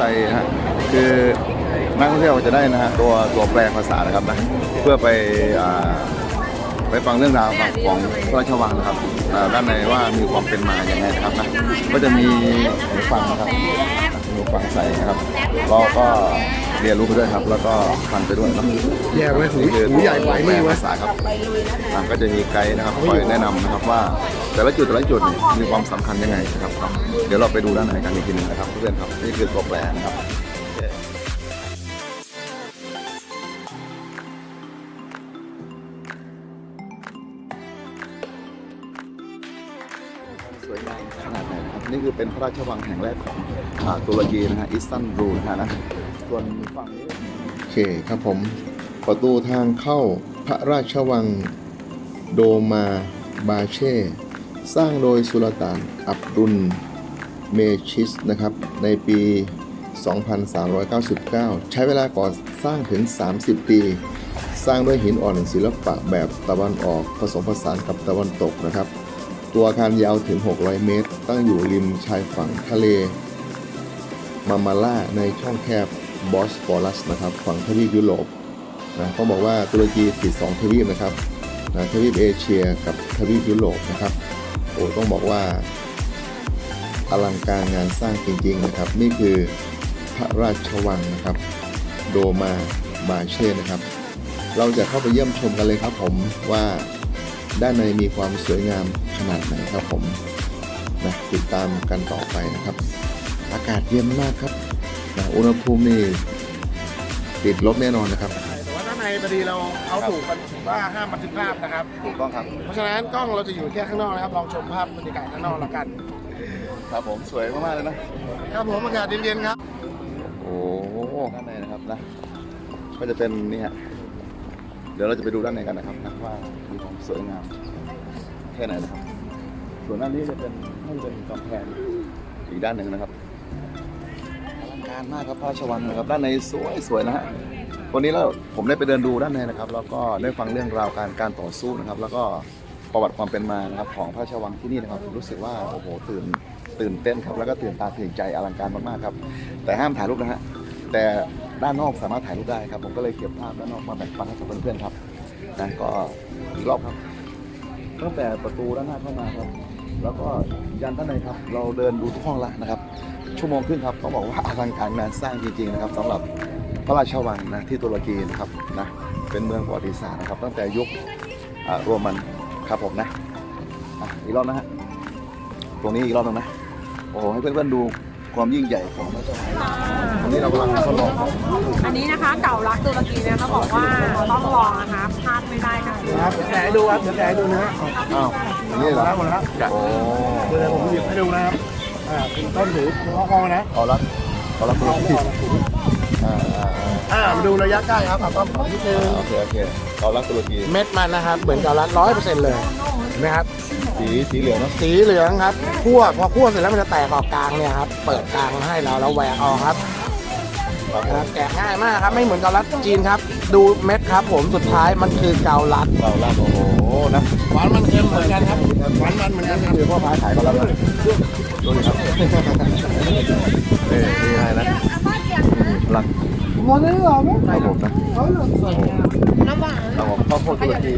ไซฮะคือนักท่องเที่ยวจะได้นะฮะตัวตัวแปลภาษานะครับนะเพื่อไปอ่าไปฟังเรื่องราวของพระราชวังนะครับอ่าด้านในว่ามีความเป็นมาอย่างไรนะครับนะก็จะมีหูฟังนะครับหูฟังใส่นะครับเราก็ เรียนรู้ไปด้วยครับ แล้วก็ฟังไปด้วยเนาะแย่ไว้หูนี่คือหูใหญ่ไปตัวแปลนี่ไว้ภาษาครับอะก็จะมีไกด์นะครับคอยแนะนำนะครับว่าแต่ละจุดแต่ละจุดเนี่ยมีความสำคัญยังไงนะครับเนาะเดี๋ยวเราไปดูด้านในกันอีกทีหนึงนะครับเพื่อนๆครับนี่คือตัวแปลนะครับ วยงามขนาดไหนนะครับนี่คือเป็นพระราชวังแห่งแรกของตุรกีนะฮะอิสตันบูลนะฮะนะส่วนฝั่งนี้โอเคครับผมประตูทางเข้าพระราชวังโดมาบาเช่ สร้างโดยสุลต่านอับดุลเมชิสนะครับในปี 2399 ใช้เวลาก่อสร้างถึง 30 ปี สร้างด้วยหินอ่อนศิลปะแบบตะวันออกผสมผสานกับตะวันตกนะครับ ตัวอาคารยาวถึง 600 เมตร ตั้งอยู่ริมชายฝั่งทะเลมามาล่าในช่องแคบบอสฟอรัสนะครับฝั่งทวีปยุโรปนะต้องบอกว่าตุรกีติด 2 ทวีปนะครับนะทวีปเอเชียกับทวีปยุโรปนะครับโอ้ต้องบอกว่าอลังการงานสร้างจริงๆนะครับ นี่คือพระราชวังนะครับ โดมาบาเช่นะครับ เราจะเข้าไปเยี่ยมชมกันเลยครับผมว่า ด้านในมีความสวยงามขนาดไหนครับผมนะติดตามกันต่อไปนะครับ อากาศเย็นมากครับนะอุณหภูมินี่ติดลบแน่นอนนะครับ แต่ว่าด้านในพอดีเราเขาถูกกันว่าห้ามบันทึกภาพนะครับ ถูกต้องครับ เพราะฉะนั้นกล้องเราจะอยู่แค่ข้างนอกนะครับ ลองชมภาพบรรยากาศข้างนอกแล้วกัน ครับผมสวยมากๆเลยนะ ครับผมอากาศเย็นๆครับ โอ้โหด้านในนะครับนะ ก็จะเป็นนี่ฮะเดี๋ยวเราจะไปดูด้านในกันนะครับนะว่ามีความสวยงามแค่ไหนนะครับ ส่วนด้านนี้จะเป็นให้เป็นกำแพงอีกด้านหนึ่งนะครับอลังการมากครับพระราชวังนะครับด้านในสวยสวยนะฮะวันนี้เราผมได้ไปเดินดูด้านในนะครับ แล้วก็ได้ฟังเรื่องราวการการต่อสู้นะครับ แล้วก็ประวัติความเป็นมานะครับของพระราชวังที่นี่นะครับรู้สึกว่าโอ้โหตื่นตื่นเต้นครับแล้วก็ตื่นตาตื่นใจอลังการมากๆครับ แต่ห้ามถ่ายรูปนะฮะ แต่ด้านนอกสามารถถ่ายรูปได้ครับ ผมก็เลยเก็บภาพด้านนอกมาแบ่งปันให้กับเพื่อนๆครับนะก็อีกรอบครับ ตั้งแต่ประตูด้านหน้าเข้ามาครับ แล้วก็ยันด้านในครับ เราเดินดูทุกห้องแล้วนะครับ ชั่วโมงครึ่งครับต้องบอกว่าอลังการงานสร้างจริงๆนะครับสำหรับพระราชวังนะที่ตุรกีนะครับนะเป็นเมืองประวัติศาสตร์นะครับ ตั้งแต่ยุคอ่าโรมันครับผมนะอีกรอบนะฮะตรงนี้อีกรอบหนึงนะโอ้โหให้เพื่อนๆดู ความยิ่งใหญ่ของพระราชวังตรงนี้เรากำลังทดลองครับอันนี้นะคะเก่ารักตุรกีเนี่ยเขาบอกว่าต้องลองนะคะพลาดไม่ได้ค่ะครับเดี๋ยวแกะให้ดูครับเดี๋ยวแกะให้ดูนะฮะอ้าวอันนี่เหรอหมดแล้วหมดแล้วโอ้เดี๋ยวผมหยิบให้ดูนะครับอ่าเป็นต้นถือข้อคอนะเอาละเอาละเอาไม่ออกนะอ่าอ่าอ่าอ่ามาดูระยะใกล้ครับเอาต้นขอนิดนึงโอเคโอเคเอาละตุรกี เม็ดมันนะครับ เหมือนกับรัดร้อยเปอร์เซ็นต์เลยเห็นไหมครับ สีสีเหลืองเนอะสีเหลืองครับคั่วพอคั่วเสร็จแล้วมันจะแตกออกกลางเนี่ยครับ เปิดกลางให้เราแล้วแหวกออกครับครับผนะคมรับแกะง่ายมากครับไม่เหมือนเกาลัดจีนครับ ดูเม็ดครับ ผมสุดท้ายมันคือเกาลัดเราละโอ้โหนะหวานมันเค็มเหมือนกันครับหวานมันเหมือนกันครับคือพ่อพายขายเขาแล้วนะดูดิครับเอ้ยนี่ไงนะหลักหมดเลยเหรอไม่ครับผมนะเขาเหลือสวยงามน้ำหวานเราบอกข้าวโพดตุรกี